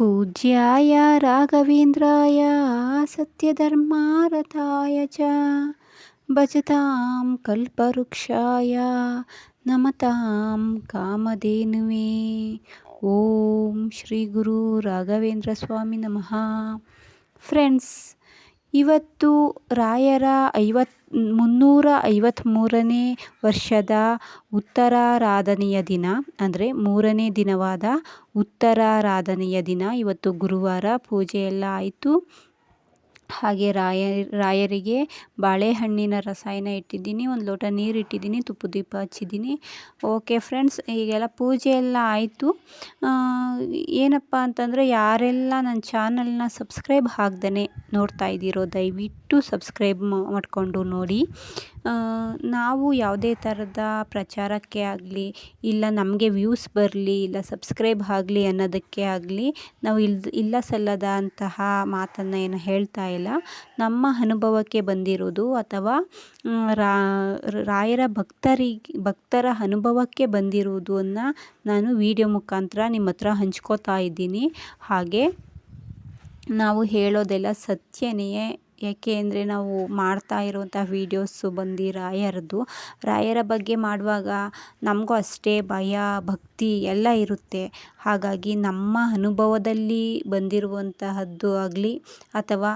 పూజ్యాయ రాఘవేంద్రాయ సత్యధర్మారథాయ చ. భజతాం కల్పవృక్షాయ నమతాం కామధేనువే. ఓం శ్రీ గురు రాఘవేంద్ర స్వామి నమ. ఫ్రెండ్స్ ಇವತ್ತು ರಾಯರ ಐವತ್, ಮುನ್ನೂರ ಐವತ್ತ್ಮೂರನೇ ವರ್ಷದ ಉತ್ತರಾರಾಧನೆಯ ದಿನ, ಅಂದರೆ ಮೂರನೇ ದಿನವಾದ ಉತ್ತರಾರಾಧನೆಯ ದಿನ. ಇವತ್ತು ಗುರುವಾರ ಪೂಜೆ ಎಲ್ಲ ಆಯಿತು. ಹಾಗೆ ರಾಯ, ರಾಯರಿಗೆ ಬಾಳೆಹಣ್ಣಿನ ರಸಾಯನ ಇಟ್ಟಿದ್ದೀನಿ, ಒಂದು ಲೋಟ ನೀರು ಇಟ್ಟಿದ್ದೀನಿ, ತುಪ್ಪ ದೀಪ ಹಚ್ಚಿದ್ದೀನಿ. ಓಕೆ ಫ್ರೆಂಡ್ಸ್ ಈಗೆಲ್ಲ ಪೂಜೆ ಎಲ್ಲ ಆಯಿತು. ಏನಪ್ಪ ಅಂತಂದರೆ ಯಾರೆಲ್ಲ ನನ್ನ ಚಾನಲ್ನ ಸಬ್ಸ್ಕ್ರೈಬ್ ಆಗ್ದೇ ನೋಡ್ತಾ ಇದ್ದೀರೋ, ದಯವಿಟ್ಟು ಸಬ್ಸ್ಕ್ರೈಬ್ ಮಾಡಿಕೊಂಡು ನೋಡಿ. ನಾವು ಯಾವುದೇ ಥರದ ಪ್ರಚಾರಕ್ಕೆ ಆಗಲಿ, ಇಲ್ಲ ನಮಗೆ ವ್ಯೂಸ್ ಬರಲಿ, ಇಲ್ಲ ಸಬ್ಸ್ಕ್ರೈಬ್ ಆಗಲಿ ಅನ್ನೋದಕ್ಕೆ ಆಗಲಿ, ನಾವು ಇಲ್ದ, ಇಲ್ಲ ಸಲ್ಲದ ಅಂತಹ ಮಾತನ್ನು ಏನು ಹೇಳ್ತಾ ಇಲ್ಲ. ನಮ್ಮ ಅನುಭವಕ್ಕೆ ಬಂದಿರೋದು ಅಥವಾ ರಾಯರ ಭಕ್ತರಿಗೆ, ಭಕ್ತರ ಅನುಭವಕ್ಕೆ ಬಂದಿರುವುದನ್ನು ನಾನು ವಿಡಿಯೋ ಮುಖಾಂತರ ನಿಮ್ಮ ಹತ್ರ ಹಂಚ್ಕೋತಾ ಇದ್ದೀನಿ. ಹಾಗೆ ನಾವು ಹೇಳೋದೆಲ್ಲ ಸತ್ಯನೇ ಏಕೆ ಅಂದರೆ ನಾವು ಮಾಡ್ತಾ ಇರುವಂಥ ವೀಡಿಯೋಸು ಬಂದು ರಾಯರದ್ದು. ರಾಯರ ಬಗ್ಗೆ ಮಾಡುವಾಗ ನಮಗೂ ಅಷ್ಟೇ ಭಯ, ಭಕ್ತಿ ಎಲ್ಲ ಇರುತ್ತೆ. ಹಾಗಾಗಿ ನಮ್ಮ ಅನುಭವದಲ್ಲಿ ಬಂದಿರುವಂತಹದ್ದು ಆಗಲಿ ಅಥವಾ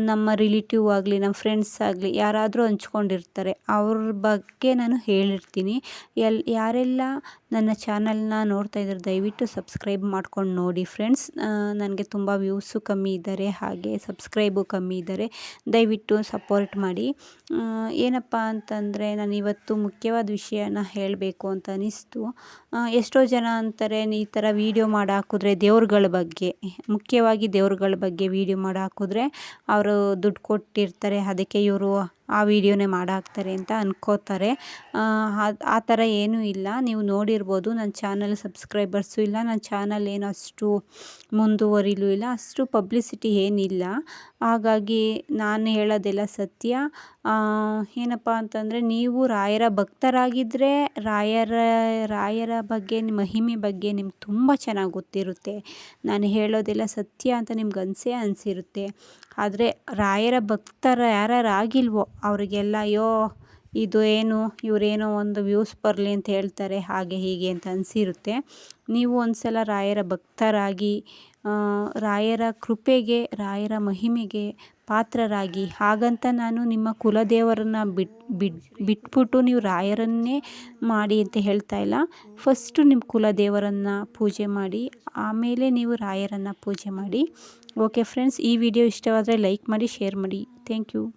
ನಮ್ಮ ರಿಲೇಟಿವ್ ಆಗಲಿ, ನಮ್ಮ ಫ್ರೆಂಡ್ಸ್ ಆಗಲಿ, ಯಾರಾದರೂ ಹಂಚ್ಕೊಂಡಿರ್ತಾರೆ. ಅವ್ರ ಬಗ್ಗೆ ನಾನು ಹೇಳಿರ್ತೀನಿ. ಎಲ್ಲಿ ಯಾರೆಲ್ಲ ನನ್ನ ಚಾನಲ್ನ ನೋಡ್ತಾ ಇದ್ರೆ ದಯವಿಟ್ಟು ಸಬ್ಸ್ಕ್ರೈಬ್ ಮಾಡ್ಕೊಂಡು ನೋಡಿ ಫ್ರೆಂಡ್ಸ್. ನನಗೆ ತುಂಬ ವ್ಯೂಸು ಕಮ್ಮಿ ಇದ್ದಾರೆ, ಹಾಗೆ ಸಬ್ಸ್ಕ್ರೈಬು ಕಮ್ಮಿ ಇದ್ದಾರೆ. ದಯವಿಟ್ಟು ಸಪೋರ್ಟ್ ಮಾಡಿ. ಏನಪ್ಪ ಅಂತಂದರೆ ನಾನು ಇವತ್ತು ಮುಖ್ಯವಾದ ವಿಷಯನ ಹೇಳಬೇಕು ಅಂತ ಅನ್ನಿಸ್ತು ಎಷ್ಟೋ ಜನ ಅಂತಾರೆ, ಈ ಥರ ವೀಡಿಯೋ ಮಾಡಿ ಹಾಕಿದ್ರೆ ದೇವ್ರುಗಳ ಬಗ್ಗೆ, ಮುಖ್ಯವಾಗಿ ದೇವ್ರುಗಳ ಬಗ್ಗೆ ವೀಡಿಯೋ ಮಾಡಿ ಹಾಕಿದ್ರೆ ಅವರು ದುಡ್ಡು ಕೊಟ್ಟಿರ್ತಾರೆ, ಅದಕ್ಕೆ ಇವರು ಆ ವೀಡಿಯೋನೇ ಮಾಡಾಕ್ತಾರೆ ಅಂತ ಅಂದ್ಕೋತಾರೆ ಆ ಥರ ಏನೂ ಇಲ್ಲ. ನೀವು ನೋಡಿರ್ಬೋದು, ನನ್ನ ಚಾನಲ್ ಸಬ್ಸ್ಕ್ರೈಬರ್ಸು ಇಲ್ಲ. ನನ್ನ ಚಾನಲ್ ಏನು ಅಷ್ಟು ಮುಂದುವರಿಲೂ ಇಲ್ಲ. ಅಷ್ಟು ಪಬ್ಲಿಸಿಟಿ ಏನಿಲ್ಲ. ಹಾಗಾಗಿ ನಾನು ಹೇಳೋದೆಲ್ಲ ಸತ್ಯ. ಏನಪ್ಪ ಅಂತಂದರೆ, ನೀವು ರಾಯರ ಭಕ್ತರಾಗಿದ್ದರೆ ರಾಯರ ರಾಯರ ಬಗ್ಗೆ ನಿಮ್ಮ ಮಹಿಮೆ ಬಗ್ಗೆ ನಿಮ್ಗೆ ತುಂಬ ಚೆನ್ನಾಗಿ ಗೊತ್ತಿರುತ್ತೆ. ನಾನು ಹೇಳೋದೆಲ್ಲ ಸತ್ಯ ಅಂತ ನಿಮ್ಗೆ ಅನಿಸೇ ಅನಿಸಿರುತ್ತೆ. ಆದರೆ ರಾಯರ ಭಕ್ತರ ಯಾರ್ಯಾರು ಆಗಿಲ್ವೋ ಅವರಿಗೆಲ್ಲ, ಅಯ್ಯೋ, ಇದು ಏನು, ಇವರೇನೋ ಒಂದು ವ್ಯೂಸ್ ಬರಲಿ ಅಂತ ಹೇಳ್ತಾರೆ, ಹಾಗೆ ಹೀಗೆ ಅಂತ ಅನಿಸಿರುತ್ತೆ. ನೀವು ಒಂದು ಸಲ ರಾಯರ ಭಕ್ತರಾಗಿ ರಾಯರ ಕೃಪೆಗೆ, ರಾಯರ ಮಹಿಮೆಗೆ ಪಾತ್ರರಾಗಿ. ಹಾಗಂತ ನಾನು ನಿಮ್ಮ ಕುಲದೇವರನ್ನು ಬಿಟ್ಟು ಬಿಟ್ಟು ಬಿಟ್ಬಿಟ್ಟು ನೀವು ರಾಯರನ್ನೇ ಮಾಡಿ ಅಂತ ಹೇಳ್ತಾ ಇಲ್ಲ. ಫಸ್ಟು ನಿಮ್ಮ ಕುಲದೇವರನ್ನು ಪೂಜೆ ಮಾಡಿ, ಆಮೇಲೆ ನೀವು ರಾಯರನ್ನು ಪೂಜೆ ಮಾಡಿ. ಓಕೆ ಫ್ರೆಂಡ್ಸ್, ಈ ವಿಡಿಯೋ ಇಷ್ಟವಾದರೆ ಲೈಕ್ ಮಾಡಿ, ಶೇರ್ ಮಾಡಿ. Thank you.